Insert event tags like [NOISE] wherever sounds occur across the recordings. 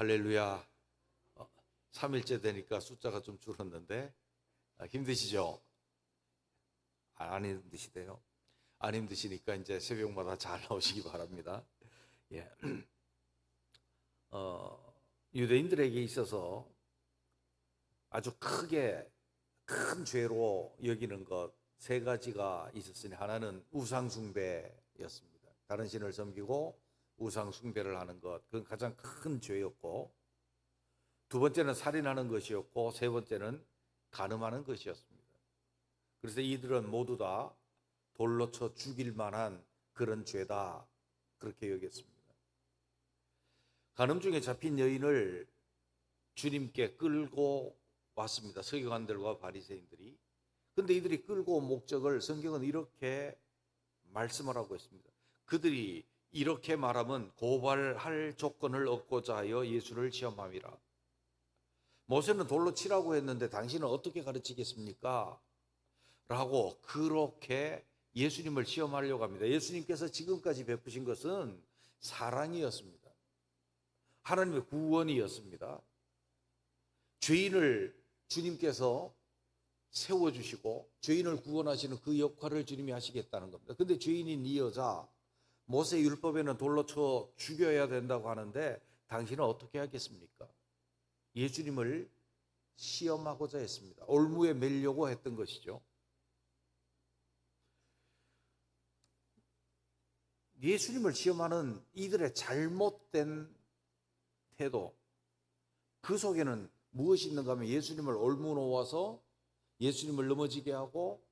할렐루야. 어, 3일째 되니까 숫자가 좀 줄었는데 아, 힘드시죠? 아, 안 힘드시대요? 안 힘드시니까 이제 새벽마다 잘 나오시기 바랍니다. 예. [CLEARS THROAT] 어, 유대인들에게 있어서 아주 크게 큰 죄로 여기는 것 세 가지가 있었으니 하나는 우상 숭배였습니다. 다른 신을 섬기고 우상 숭배를 하는 것 그건 가장 큰 죄였고 두 번째는 살인하는 것이었고 세 번째는 간음하는 것이었습니다. 그래서 이들은 모두 다 돌로 쳐 죽일 만한 그런 죄다 그렇게 여겼습니다. 간음 중에 잡힌 여인을 주님께 끌고 왔습니다. 서기관들과 바리새인들이. 근데 이들이 끌고 온 목적을 성경은 이렇게 말씀을 하고 있습니다. 그들이 이렇게 말하면 고발할 조건을 얻고자 하여 예수를 시험함이라. 모세는 돌로 치라고 했는데 당신은 어떻게 가르치겠습니까? 라고 그렇게 예수님을 시험하려고 합니다. 예수님께서 지금까지 베푸신 것은 사랑이었습니다. 하나님의 구원이었습니다. 죄인을 주님께서 세워주시고 죄인을 구원하시는 그 역할을 주님이 하시겠다는 겁니다. 근데 죄인인 이 여자 모세 율법에는 돌로 쳐 죽여야 된다고 하는데 당신은 어떻게 하겠습니까? 예수님을 시험하고자 했습니다. 올무에 매려고 했던 것이죠. 예수님을 시험하는 이들의 잘못된 태도, 그 속에는 무엇이 있는가 하면 예수님을 올무놓아서 예수님을 넘어지게 하고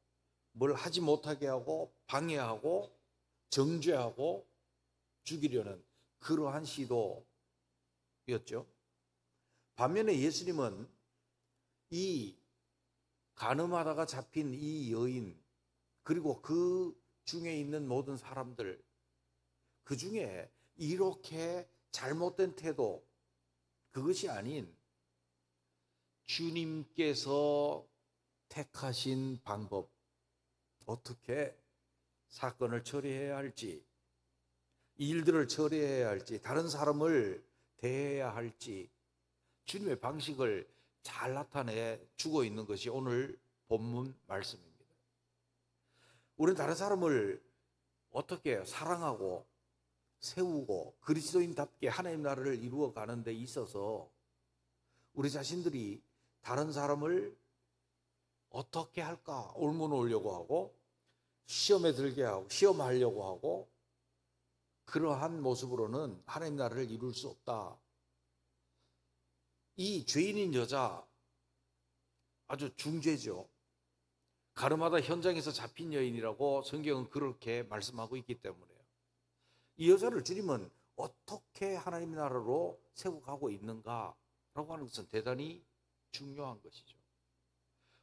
뭘 하지 못하게 하고 방해하고 정죄하고 죽이려는 그러한 시도였죠. 반면에 예수님은 이 가늠하다가 잡힌 이 여인 그리고 그 중에 있는 모든 사람들 그 중에 이렇게 잘못된 태도 그것이 아닌 주님께서 택하신 방법 어떻게 사건을 처리해야 할지 일들을 처리해야 할지 다른 사람을 대해야 할지 주님의 방식을 잘 나타내 주고 있는 것이 오늘 본문 말씀입니다. 우리는 다른 사람을 어떻게 사랑하고 세우고 그리스도인답게 하나님 나라를 이루어 가는 데 있어서 우리 자신들이 다른 사람을 어떻게 할까 올무놓으려고 하고 시험에 들게 하고 시험하려고 하고 그러한 모습으로는 하나님 나라를 이룰 수 없다. 이 죄인인 여자 아주 중죄죠. 가늠하다 현장에서 잡힌 여인이라고 성경은 그렇게 말씀하고 있기 때문에요. 이 여자를 주님은 어떻게 하나님 나라로 세워가고 있는가라고 하는 것은 대단히 중요한 것이죠.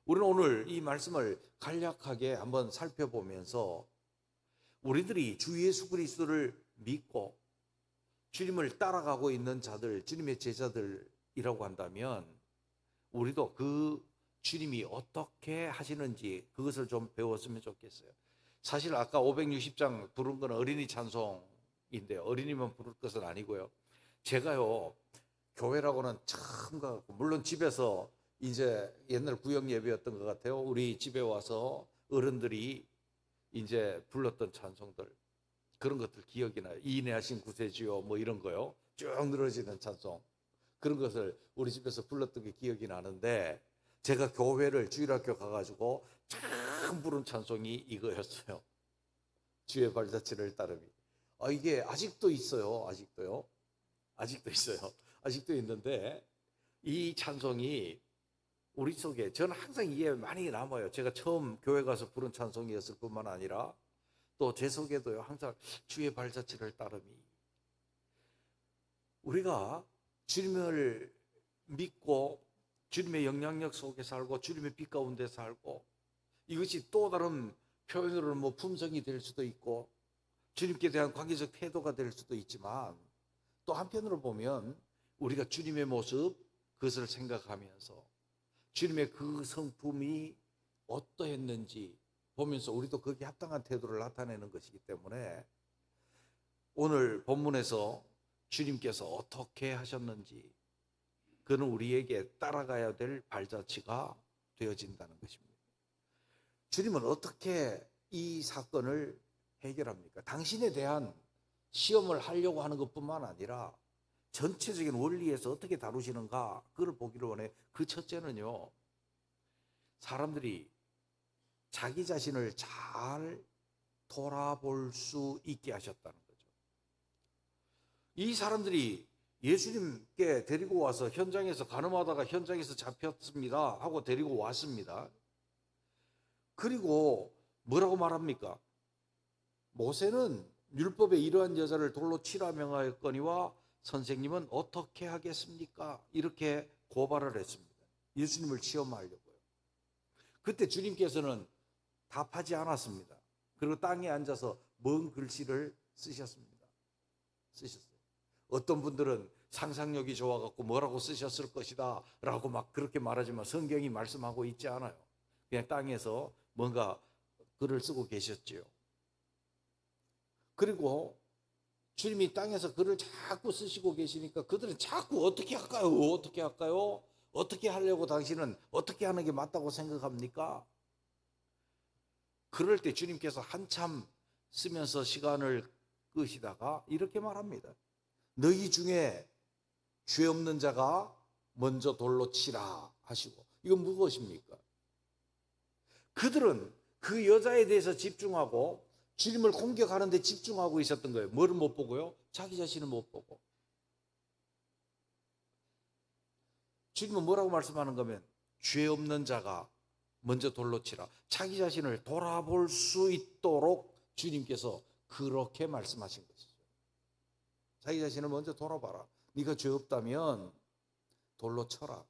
우리는 오늘 이 말씀을 간략하게 한번 살펴보면서 우리들이 주 예수 그리스도를 믿고 주님을 따라가고 있는 자들, 주님의 제자들이라고 한다면 우리도 그 주님이 어떻게 하시는지 그것을 좀 배웠으면 좋겠어요. 사실 아까 560장 부른 건 어린이 찬송인데 어린이만 부를 것은 아니고요. 제가요 교회라고는 처음 가고 물론 집에서 이제 옛날 구역 예배였던 것 같아요. 우리 집에 와서 어른들이 이제 불렀던 찬송들 그런 것들 기억이 나요. 이인하신 구세주요 뭐 이런 거요. 쭉 늘어지는 찬송 그런 것을 우리 집에서 불렀던 게 기억이 나는데 제가 교회를 주일학교 가가지고 참 부른 찬송이 이거였어요. 주의 발자취를 따름이. 아 이게 아직도 있어요. 아직도요. 아직도 있어요. 아직도 있는데 이 찬송이 우리 속에 저는 항상 이게 많이 남아요. 제가 처음 교회 가서 부른 찬송이었을 뿐만 아니라 또 제 속에도요 항상 주의 발자취를 따름이 우리가 주님을 믿고 주님의 영향력 속에 살고 주님의 빛 가운데 살고 이것이 또 다른 표현으로는 뭐 품성이 될 수도 있고 주님께 대한 관계적 태도가 될 수도 있지만 또 한편으로 보면 우리가 주님의 모습 그것을 생각하면서 주님의 그 성품이 어떠했는지 보면서 우리도 거기에 합당한 태도를 나타내는 것이기 때문에 오늘 본문에서 주님께서 어떻게 하셨는지 그는 우리에게 따라가야 될 발자취가 되어진다는 것입니다. 주님은 어떻게 이 사건을 해결합니까? 당신에 대한 시험을 하려고 하는 것뿐만 아니라 전체적인 원리에서 어떻게 다루시는가 그걸 보기를 원해. 그 첫째는요. 사람들이 자기 자신을 잘 돌아볼 수 있게 하셨다는 거죠. 이 사람들이 예수님께 데리고 와서 현장에서 가늠하다가 현장에서 잡혔습니다 하고 데리고 왔습니다. 그리고 뭐라고 말합니까? 모세는 율법에 이러한 여자를 돌로 치라 명하였거니와 선생님은 어떻게 하겠습니까? 이렇게 고발을 했습니다. 예수님을 시험하려고요. 그때 주님께서는 답하지 않았습니다. 그리고 땅에 앉아서 먼 글씨를 쓰셨습니다. 쓰셨어요. 어떤 분들은 상상력이 좋아갖고 뭐라고 쓰셨을 것이다 라고 막 그렇게 말하지만 성경이 말씀하고 있지 않아요. 그냥 땅에서 뭔가 글을 쓰고 계셨지요. 그리고 주님이 땅에서 글을 자꾸 쓰시고 계시니까 그들은 자꾸 어떻게 할까요? 어떻게 할까요? 어떻게 하려고 당신은 어떻게 하는 게 맞다고 생각합니까? 그럴 때 주님께서 한참 쓰면서 시간을 끄시다가 이렇게 말합니다. 너희 중에 죄 없는 자가 먼저 돌로 치라 하시고 이건 무엇입니까? 그들은 그 여자에 대해서 집중하고 주님을 공격하는 데 집중하고 있었던 거예요. 뭐를 못 보고요? 자기 자신을 못 보고. 주님은 뭐라고 말씀하는 거면 죄 없는 자가 먼저 돌로 치라. 자기 자신을 돌아볼 수 있도록 주님께서 그렇게 말씀하신 것이죠. 자기 자신을 먼저 돌아봐라. 네가 죄 없다면 돌로 쳐라.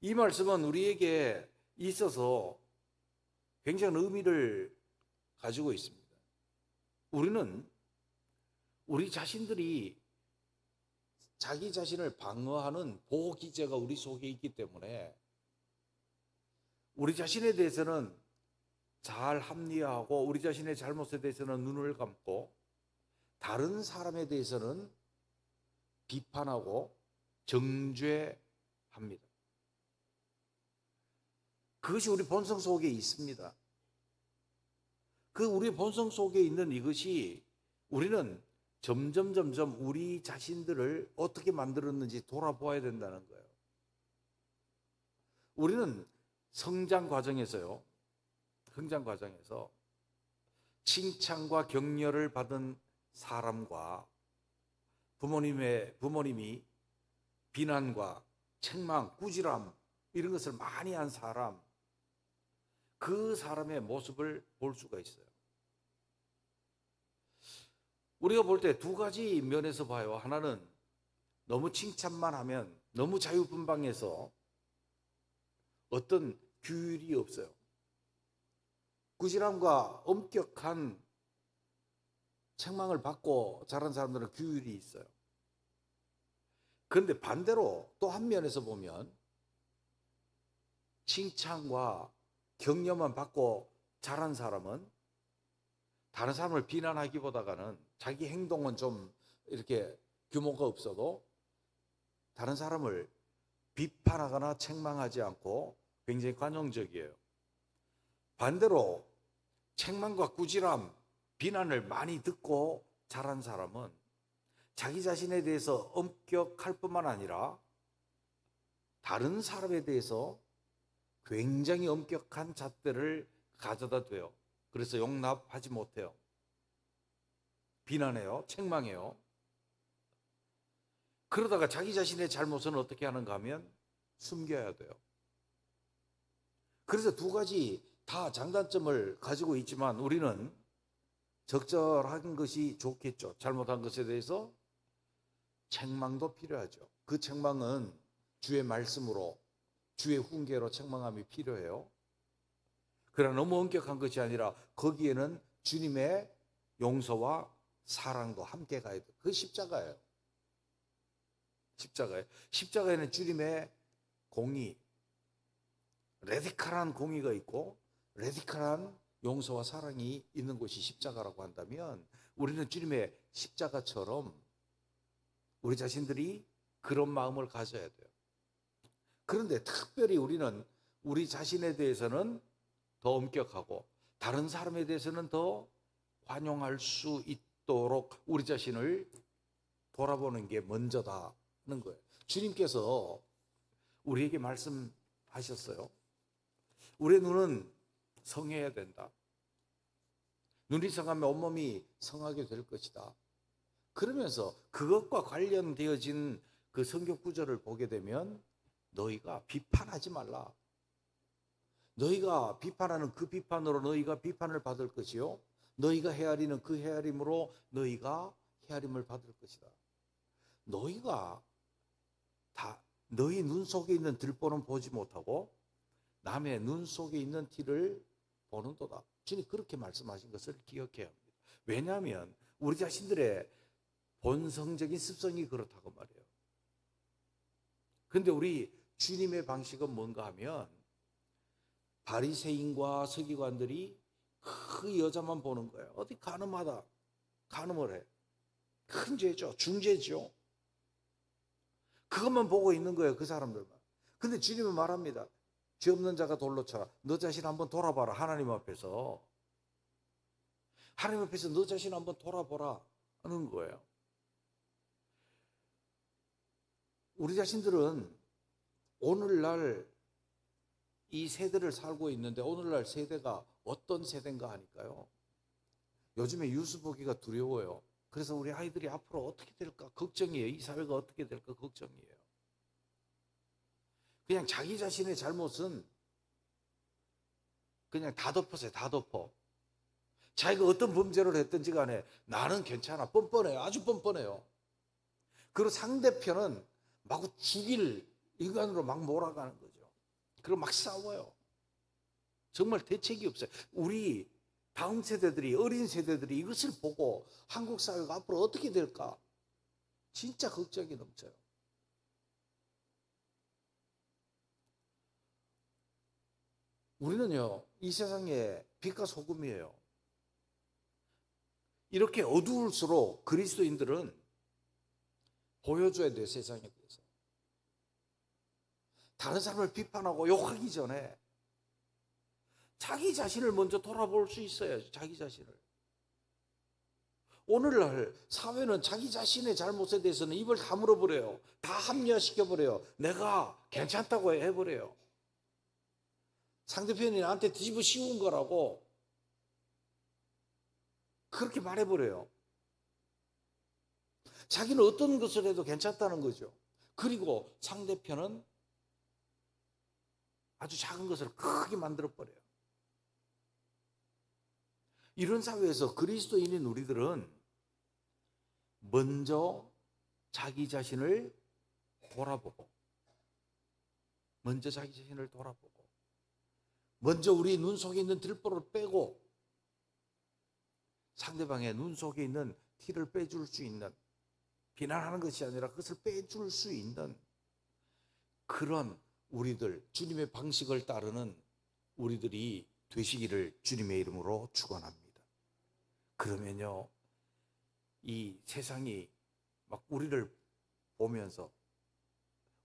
이 말씀은 우리에게 있어서 굉장한 의미를 가지고 있습니다. 우리는 우리 자신들이 자기 자신을 방어하는 보호 기제가 우리 속에 있기 때문에 우리 자신에 대해서는 잘 합리화하고 우리 자신의 잘못에 대해서는 눈을 감고 다른 사람에 대해서는 비판하고 정죄합니다. 그것이 우리 본성 속에 있습니다. 그 우리 본성 속에 있는 이것이 우리는 점점 점점 우리 자신들을 어떻게 만들었는지 돌아보아야 된다는 거예요. 우리는 성장 과정에서요. 성장 과정에서 칭찬과 격려를 받은 사람과 부모님의 부모님이 비난과 책망, 꾸지람 이런 것을 많이 한 사람 그 사람의 모습을 볼 수가 있어요. 우리가 볼 때 두 가지 면에서 봐요. 하나는 너무 칭찬만 하면 너무 자유분방해서 어떤 규율이 없어요. 꾸지람과 엄격한 책망을 받고 자란 사람들은 규율이 있어요. 그런데 반대로 또 한 면에서 보면 칭찬과 격려만 받고 자란 사람은 다른 사람을 비난하기보다는 자기 행동은 좀 이렇게 규모가 없어도 다른 사람을 비판하거나 책망하지 않고 굉장히 관용적이에요. 반대로 책망과 꾸지람, 비난을 많이 듣고 자란 사람은 자기 자신에 대해서 엄격할 뿐만 아니라 다른 사람에 대해서 굉장히 엄격한 잣대를 가져다 대요. 그래서 용납하지 못해요. 비난해요. 책망해요. 그러다가 자기 자신의 잘못은 어떻게 하는가 하면 숨겨야 돼요. 그래서 두 가지 다 장단점을 가지고 있지만 우리는 적절한 것이 좋겠죠. 잘못한 것에 대해서 책망도 필요하죠. 그 책망은 주의 말씀으로 주의 훈계로 책망함이 필요해요. 그러나 너무 엄격한 것이 아니라 거기에는 주님의 용서와 사랑도 함께 가야 돼. 그 십자가예요. 십자가에 십자가에는 주님의 공의, 레디칼한 공의가 있고 레디칼한 용서와 사랑이 있는 곳이 십자가라고 한다면 우리는 주님의 십자가처럼 우리 자신들이 그런 마음을 가져야 돼요. 그런데 특별히 우리는 우리 자신에 대해서는 더 엄격하고 다른 사람에 대해서는 더 관용할 수 있도록 우리 자신을 돌아보는 게 먼저다는 거예요. 주님께서 우리에게 말씀하셨어요. 우리의 눈은 성해야 된다. 눈이 성하면 온몸이 성하게 될 것이다. 그러면서 그것과 관련되어진 그 성경 구절을 보게 되면 너희가 비판하지 말라. 너희가 비판하는 그 비판으로 너희가 비판을 받을 것이요. 너희가 헤아리는 그 헤아림으로 너희가 헤아림을 받을 것이다. 너희가 다 너희 눈 속에 있는 들보는 보지 못하고 남의 눈 속에 있는 티를 보는도다. 주님 그렇게 말씀하신 것을 기억해야 합니다. 왜냐하면 우리 자신들의 본성적인 습성이 그렇다고 말이에요. 그런데 우리 주님의 방식은 뭔가 하면 바리새인과 서기관들이 그 여자만 보는 거예요. 어디 가늠하다 가늠을 해. 큰 죄죠. 중죄죠. 그것만 보고 있는 거예요. 그 사람들만. 근데 주님은 말합니다. 죄 없는 자가 돌로 쳐라. 너 자신 한번 돌아봐라. 하나님 앞에서. 하나님 앞에서 너 자신 한번 돌아보라. 하는 거예요. 우리 자신들은 오늘날 이 세대를 살고 있는데 오늘날 세대가 어떤 세대인가 하니까요. 요즘에 뉴스 보기가 두려워요. 그래서 우리 아이들이 앞으로 어떻게 될까 걱정이에요. 이 사회가 어떻게 될까 걱정이에요. 그냥 자기 자신의 잘못은 그냥 다 덮었어요. 다 덮어. 자기가 어떤 범죄를 했든지 간에 나는 괜찮아. 뻔뻔해요. 아주 뻔뻔해요. 그리고 상대편은 마구 죽일 인간으로 막 몰아가는 거죠. 그리고 막 싸워요. 정말 대책이 없어요. 우리 다음 세대들이 어린 세대들이 이것을 보고 한국 사회가 앞으로 어떻게 될까? 진짜 걱정이 넘쳐요. 우리는요, 이 세상에 빛과 소금이에요. 이렇게 어두울수록 그리스도인들은 보여줘야 돼요, 세상에. 다른 사람을 비판하고 욕하기 전에 자기 자신을 먼저 돌아볼 수 있어요. 자기 자신을. 오늘날 사회는 자기 자신의 잘못에 대해서는 입을 다물어 버려요. 다 합리화시켜 버려요. 내가 괜찮다고 해 버려요. 상대편이 나한테 뒤집어 씌운 거라고 그렇게 말해 버려요. 자기는 어떤 것을 해도 괜찮다는 거죠. 그리고 상대편은 아주 작은 것을 크게 만들어버려요. 이런 사회에서 그리스도인인 우리들은 먼저 자기 자신을 돌아보고, 먼저 자기 자신을 돌아보고, 먼저 우리 눈 속에 있는 들보를 빼고, 상대방의 눈 속에 있는 티를 빼줄 수 있는, 비난하는 것이 아니라 그것을 빼줄 수 있는 그런 우리들, 주님의 방식을 따르는 우리들이 되시기를 주님의 이름으로 축원합니다. 그러면요, 이 세상이 막 우리를 보면서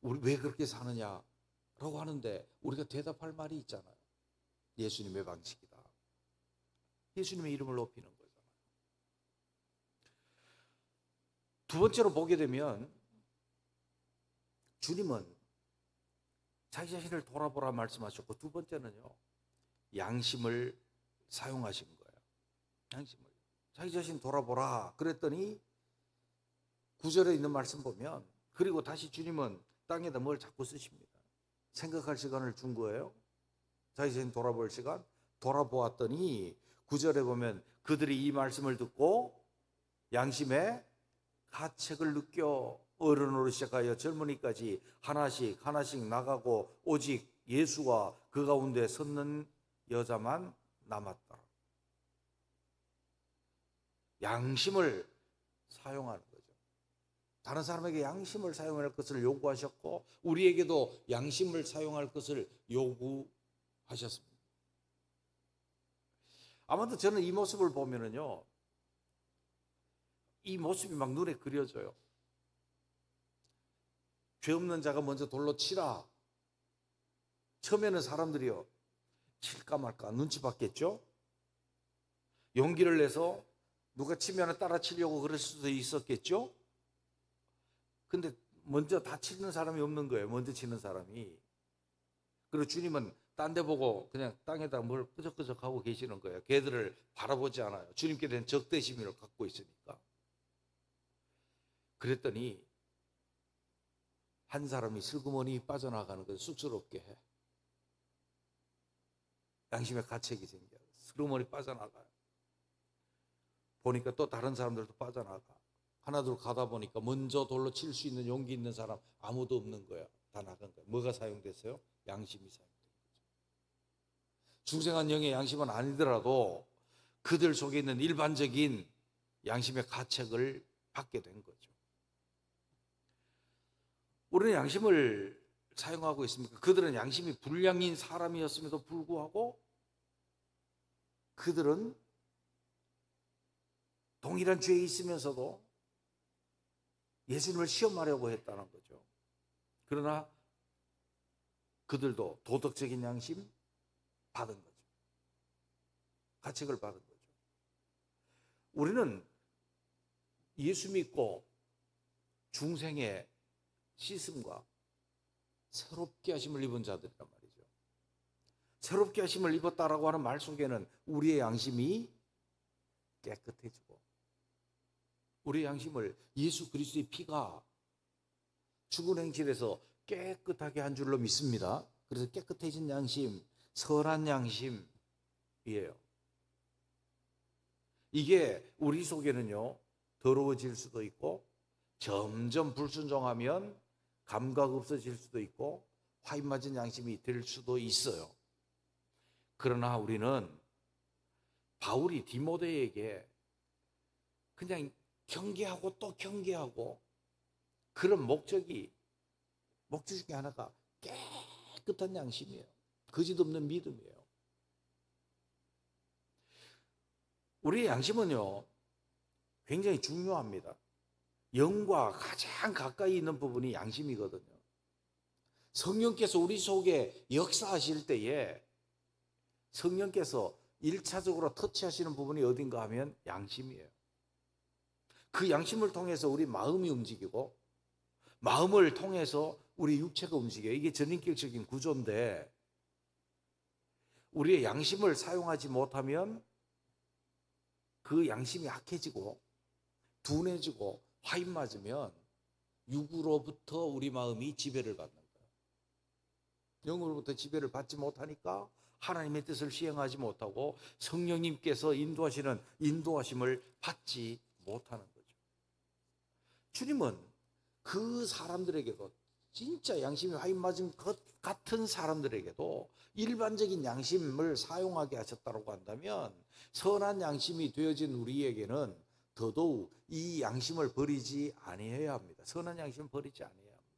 우리 왜 그렇게 사느냐라고 하는데 우리가 대답할 말이 있잖아요. 예수님의 방식이다. 예수님의 이름을 높이는 거잖아요. 두 번째로 보게 되면 주님은 자기 자신을 돌아보라 말씀하셨고 두 번째는요 양심을 사용하신 거예요. 양심을 자기 자신 돌아보라 그랬더니 구절에 있는 말씀 보면 그리고 다시 주님은 땅에다 뭘 자꾸 쓰십니다. 생각할 시간을 준 거예요. 자기 자신 돌아볼 시간 돌아보았더니 구절에 보면 그들이 이 말씀을 듣고 양심에 가책을 느껴 어른으로 시작하여 젊은이까지 하나씩 하나씩 나가고 오직 예수와 그 가운데 섰는 여자만 남았다. 양심을 사용하는 거죠. 다른 사람에게 양심을 사용할 것을 요구하셨고 우리에게도 양심을 사용할 것을 요구하셨습니다. 아마도 저는 이 모습을 보면은요. 이 모습이 막 눈에 그려져요. 죄 없는 자가 먼저 돌로 치라. 처음에는 사람들이요. 칠까 말까 눈치 봤겠죠? 용기를 내서 누가 치면 따라 치려고 그럴 수도 있었겠죠? 근데 먼저 다 치는 사람이 없는 거예요. 먼저 치는 사람이. 그리고 주님은 딴 데 보고 그냥 땅에다 뭘 끄적끄적 하고 계시는 거예요. 걔들을 바라보지 않아요. 주님께 대한 적대심을 갖고 있으니까. 그랬더니 한 사람이 슬그머니 빠져나가는 걸 쑥스럽게 해. 양심의 가책이 생겨요. 슬그머니 빠져나가요. 보니까 또 다른 사람들도 빠져나가. 하나둘 가다 보니까 먼저 돌로 칠 수 있는 용기 있는 사람 아무도 없는 거야. 다 나간 거야. 뭐가 사용됐어요? 양심이 사용된 거죠. 중생한 영의 양심은 아니더라도 그들 속에 있는 일반적인 양심의 가책을 받게 된 거죠. 우리는 양심을 사용하고 있습니까? 그들은 양심이 불량인 사람이었음에도 불구하고 그들은 동일한 죄에 있으면서도 예수님을 시험하려고 했다는 거죠. 그러나 그들도 도덕적인 양심 받은 거죠. 가책을 받은 거죠. 우리는 예수 믿고 중생의 씻음과 새롭게 하심을 입은 자들이란 말이죠. 새롭게 하심을 입었다라고 하는 말 속에는 우리의 양심이 깨끗해지고 우리의 양심을 예수 그리스도의 피가 죽은 행실에서 깨끗하게 한 줄로 믿습니다. 그래서 깨끗해진 양심, 선한 양심이에요. 이게 우리 속에는요, 더러워질 수도 있고, 점점 불순종하면 감각 없어질 수도 있고, 화인 맞은 양심이 될 수도 있어요. 그러나 우리는 바울이 디모데에게 그냥 경계하고 또 경계하고 그런 목적이 목적 중에 하나가 깨끗한 양심이에요. 거짓 없는 믿음이에요. 우리의 양심은요, 굉장히 중요합니다. 영과 가장 가까이 있는 부분이 양심이거든요. 성령께서 우리 속에 역사하실 때에 성령께서 1차적으로 터치하시는 부분이 어딘가 하면 양심이에요. 그 양심을 통해서 우리 마음이 움직이고 마음을 통해서 우리 육체가 움직여요. 이게 전인격적인 구조인데 우리의 양심을 사용하지 못하면 그 양심이 악해지고 둔해지고 화인 맞으면 육으로부터 우리 마음이 지배를 받는 거예요. 영으로부터 지배를 받지 못하니까 하나님의 뜻을 시행하지 못하고 성령님께서 인도하시는 인도하심을 받지 못하는 거죠. 주님은 그 사람들에게도 진짜 양심이 화인 맞은 것 같은 사람들에게도 일반적인 양심을 사용하게 하셨다고 한다면 선한 양심이 되어진 우리에게는 더더욱 이 양심을 버리지 아니해야 합니다. 선한 양심을 버리지 아니해야 합니다.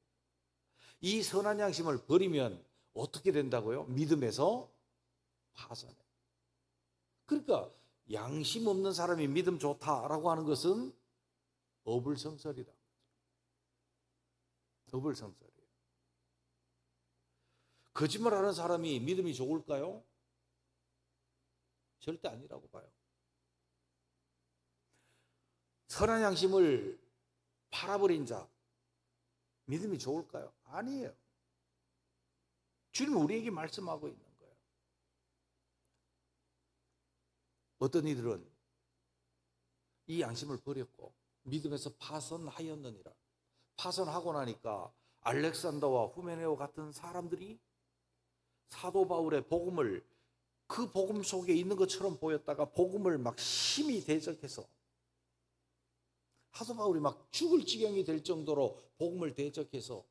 이 선한 양심을 버리면 어떻게 된다고요? 믿음에서 파산해. 그러니까 양심 없는 사람이 믿음 좋다라고 하는 것은 어불성설이다. 어불성설이에요. 거짓말하는 사람이 믿음이 좋을까요? 절대 아니라고 봐요. 선한 양심을 팔아버린 자 믿음이 좋을까요? 아니에요. 주님 우리에게 말씀하고 있는 거예요. 어떤 이들은 이 양심을 버렸고 믿음에서 파선하였느니라. 파선하고 나니까 알렉산더와 후메네오 같은 사람들이 사도 바울의 복음을 그 복음 속에 있는 것처럼 보였다가 복음을 막 심히 대적해서 사도 바울이 막 죽을 지경이 될 정도로 복음을 대적해서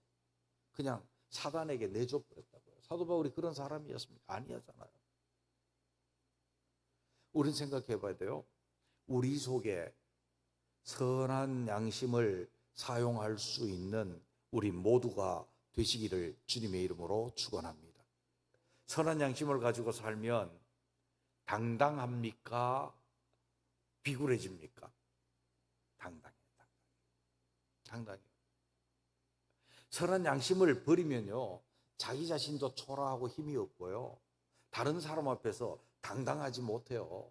그냥 사단에게 내줘 버렸다고요. 사도 바울이 그런 사람이었습니까? 아니었잖아요. 우린 생각해 봐야 돼요. 우리 속에 선한 양심을 사용할 수 있는 우리 모두가 되시기를 주님의 이름으로 축원합니다. 선한 양심을 가지고 살면 당당합니까? 비굴해집니까? 당당해. 당당해. 선한 양심을 버리면요. 자기 자신도 초라하고 힘이 없고요. 다른 사람 앞에서 당당하지 못해요.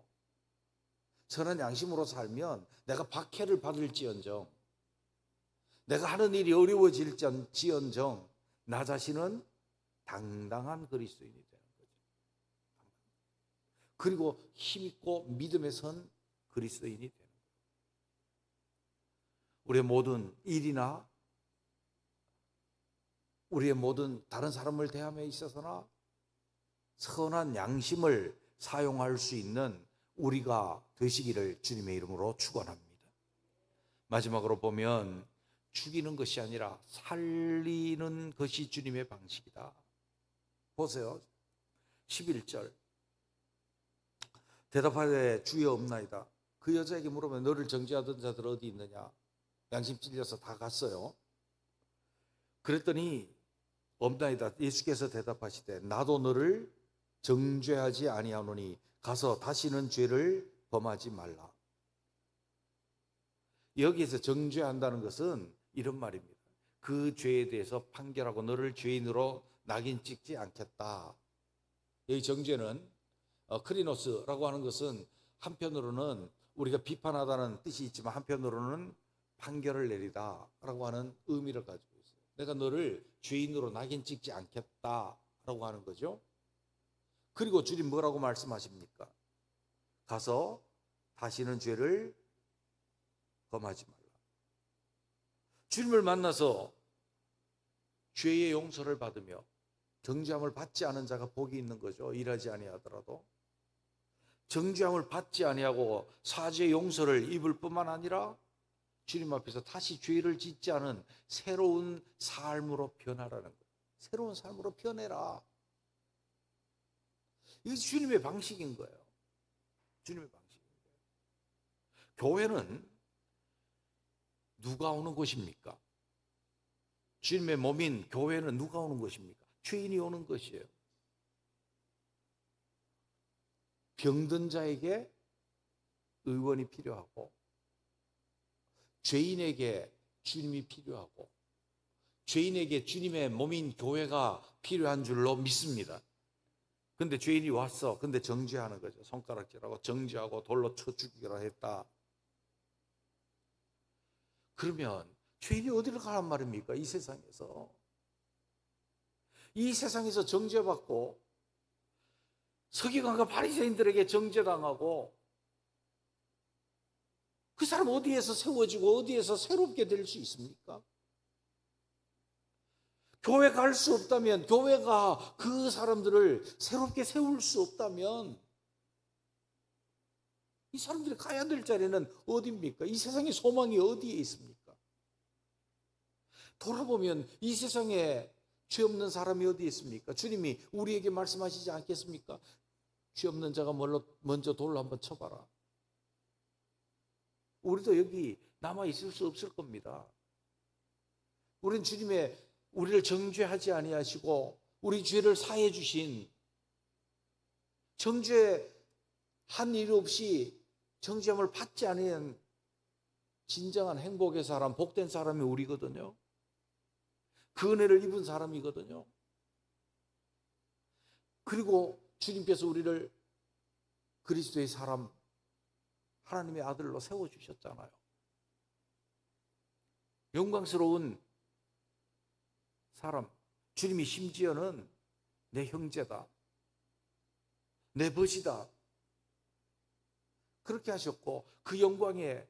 선한 양심으로 살면 내가 박해를 받을지언정, 내가 하는 일이 어려워질지언정, 나 자신은 당당한 그리스도인이 되는 거죠. 그리고 힘있고 믿음에 선 그리스도인이 되는 거예요. 우리의 모든 일이나 우리의 모든 다른 사람을 대함에 있어서나 선한 양심을 사용할 수 있는 우리가 되시기를 주님의 이름으로 축원합니다. 마지막으로 보면 죽이는 것이 아니라 살리는 것이 주님의 방식이다. 보세요. 11절. 대답하되 주여 없나이다. 그 여자에게 물으면 너를 정죄하던 자들 어디 있느냐? 양심 찔려서 다 갔어요. 그랬더니 없나이다. 예수께서 대답하시되 나도 너를 정죄하지 아니하노니 가서 다시는 죄를 범하지 말라. 여기에서 정죄한다는 것은 이런 말입니다. 그 죄에 대해서 판결하고 너를 죄인으로 낙인 찍지 않겠다. 여기 정죄는 어, 크리노스라고 하는 것은 한편으로는 우리가 비판하다는 뜻이 있지만 한편으로는 판결을 내리다라고 하는 의미를 가지고 있어요. 내가 너를 죄인으로 낙인 찍지 않겠다라고 하는 거죠. 그리고 주님 뭐라고 말씀하십니까? 가서 다시는 죄를 범하지 말라. 주님을 만나서 죄의 용서를 받으며 정죄함을 받지 않은 자가 복이 있는 거죠. 일하지 아니하더라도 정죄함을 받지 아니하고 사죄의 용서를 입을 뿐만 아니라 주님 앞에서 다시 죄를 짓지 않은 새로운 삶으로 변하라는 거예요. 새로운 삶으로 변해라. 이게 주님의 방식인 거예요. 주님의 방식인 거예요. 교회는 누가 오는 곳입니까? 주님의 몸인 교회는 누가 오는 것입니까? 죄인이 오는 것이에요. 병든 자에게 의원이 필요하고 죄인에게 주님이 필요하고 죄인에게 주님의 몸인 교회가 필요한 줄로 믿습니다. 근데 죄인이 왔어. 근데 정죄하는 거죠. 손가락질하고 정죄하고 돌로 쳐 죽이기로 했다. 그러면 죄인이 어디를 가란 말입니까? 이 세상에서. 이 세상에서 정죄받고 서기관과 바리새인들에게 정죄당하고 그 사람 어디에서 세워지고 어디에서 새롭게 될 수 있습니까? 교회 갈 수 없다면 교회가 그 사람들을 새롭게 세울 수 없다면 이 사람들이 가야 될 자리는 어디입니까? 이 세상에 소망이 어디에 있습니까? 돌아보면 이 세상에 죄 없는 사람이 어디에 있습니까? 주님이 우리에게 말씀하시지 않겠습니까? 죄 없는 자가 먼저 돌로 한번 쳐봐라. 우리도 여기 남아 있을 수 없을 겁니다. 우리는 주님의 우리를 정죄하지 아니하시고 우리 죄를 사해 주신 정죄 한 일 없이 정죄함을 받지 않은 진정한 행복의 사람, 복된 사람이 우리거든요. 그 은혜를 입은 사람이거든요. 그리고 주님께서 우리를 그리스도의 사람, 하나님의 아들로 세워주셨잖아요. 영광스러운 사람, 주님이 심지어는 내 형제다. 내 벗이다. 그렇게 하셨고 그 영광에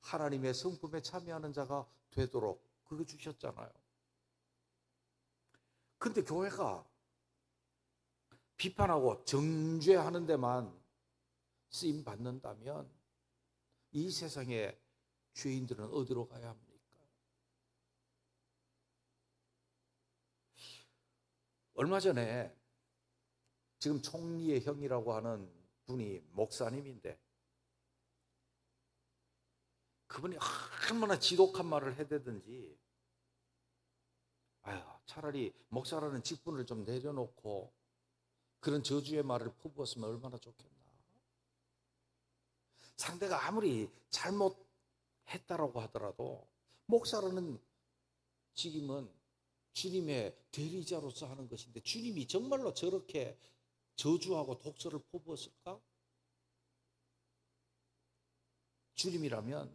하나님의 성품에 참여하는 자가 되도록 그거 주셨잖아요. 근데 교회가 비판하고 정죄하는 데만 쓰임 받는다면 이 세상의 죄인들은 어디로 가야 합니까? 얼마 전에 지금 총리의 형이라고 하는 분이 목사님인데 그분이 얼마나 지독한 말을 해대든지 아유 차라리 목사라는 직분을 좀 내려놓고 그런 저주의 말을 퍼부었으면 얼마나 좋겠나 상대가 아무리 잘못 했다라고 하더라도 목사라는 직임은 주님의 대리자로서 하는 것인데 주님이 정말로 저렇게 저주하고 독서를 퍼부었을까? 주님이라면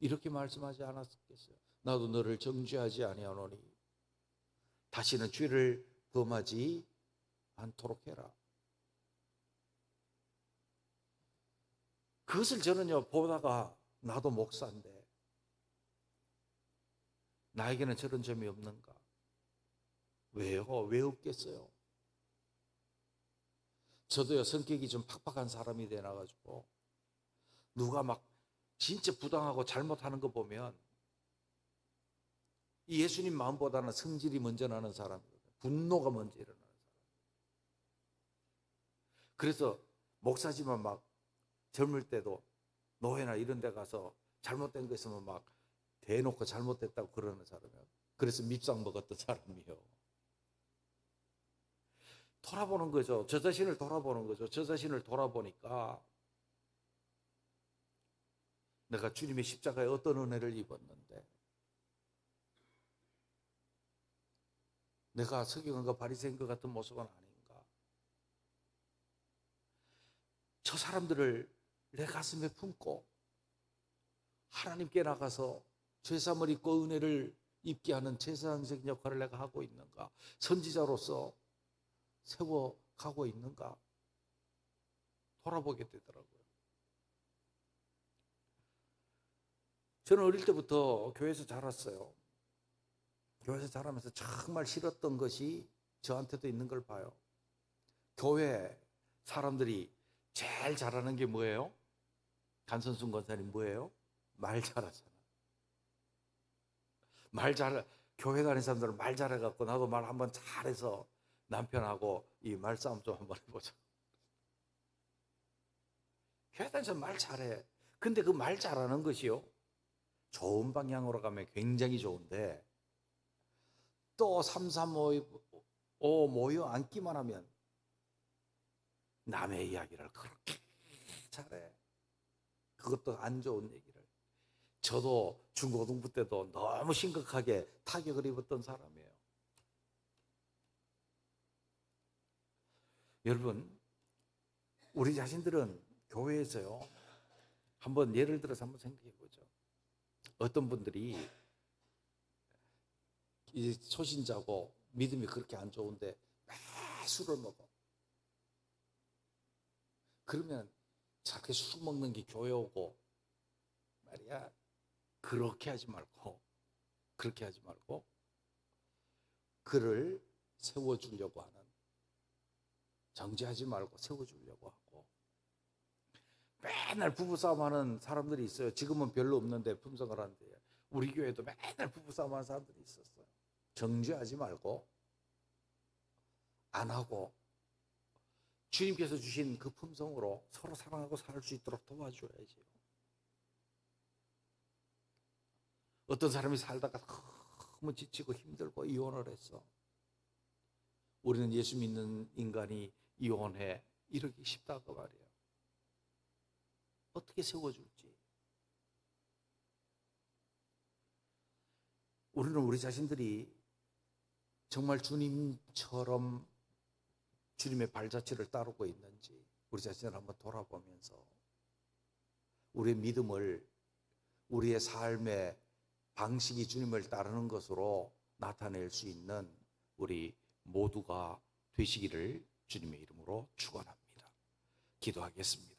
이렇게 말씀하지 않았겠어요. 나도 너를 정죄하지 아니하노니 다시는 죄를 범하지 않도록 해라. 그것을 저는요 보다가 나도 목사인데 나에게는 저런 점이 없는가? 왜요? 왜 없겠어요? 저도요 성격이 좀 팍팍한 사람이 되나가지고 누가 막 진짜 부당하고 잘못하는 거 보면 이 예수님 마음보다는 성질이 먼저 나는 사람이거든요. 분노가 먼저 일어나는 사람. 그래서 목사지만 막 젊을 때도 노회나 이런 데 가서 잘못된 거 있으면 막 대놓고 잘못됐다고 그러는 사람이에요. 그래서 밉상 먹었던 사람이요. 돌아보는 거죠. 저 자신을 돌아보는 거죠. 저 자신을 돌아보니까 내가 주님의 십자가에 어떤 은혜를 입었는데 내가 석영과 바리새인과 같은 모습은 아닌가? 저 사람들을 내 가슴에 품고 하나님께 나가서 죄삼을 입고 은혜를 입게 하는 제사장적 역할을 내가 하고 있는가? 선지자로서 세워 가고 있는가? 돌아보게 되더라고요. 저는 어릴 때부터 교회에서 자랐어요. 교회에서 자라면서 정말 싫었던 것이 저한테도 있는 걸 봐요. 교회 사람들이 제일 잘하는 게 뭐예요? 간선순 권사님 뭐예요? 말 잘하잖아. 말 잘, 교회 다니는 사람들은 말 잘해갖고 나도 말 한번 잘해서 남편하고 이 말싸움 좀 한번 해보자. 교회 다니는 말 잘해. 근데 그 말 잘하는 것이요. 좋은 방향으로 가면 굉장히 좋은데 또 335 모여 앉기만 하면 남의 이야기를 그렇게 잘해. 그것도 안 좋은 얘기를. 저도 중고등부 때도 너무 심각하게 타격을 입었던 사람이에요. 여러분, 우리 자신들은 교회에서요, 한번 예를 들어서 한번 생각해 보죠. 어떤 분들이 이 초신자고 믿음이 그렇게 안 좋은데 매 술을 먹어. 그러면 저렇게 술 먹는 게 교회 오고 말이야 그렇게 하지 말고 그렇게 하지 말고 그를 세워주려고 하는 정죄하지 말고 세워주려고 하고 맨날 부부싸움하는 사람들이 있어요. 지금은 별로 없는데 품성을 하는데 우리 교회도 맨날 부부싸움하는 사람들이 있었어요. 정죄하지 말고 안 하고 주님께서 주신 그 품성으로 서로 사랑하고 살 수 있도록 도와줘야지요. 어떤 사람이 살다가 너무 지치고 힘들고 이혼을 했어. 우리는 예수 믿는 인간이 이혼해 이러기 쉽다고 말이에요. 어떻게 세워줄지. 우리는 우리 자신들이 정말 주님처럼 주님의 발자취를 따르고 있는지 우리 자신을 한번 돌아보면서 우리의 믿음을 우리의 삶의 방식이 주님을 따르는 것으로 나타낼 수 있는 우리 모두가 되시기를 주님의 이름으로 축원합니다. 기도하겠습니다.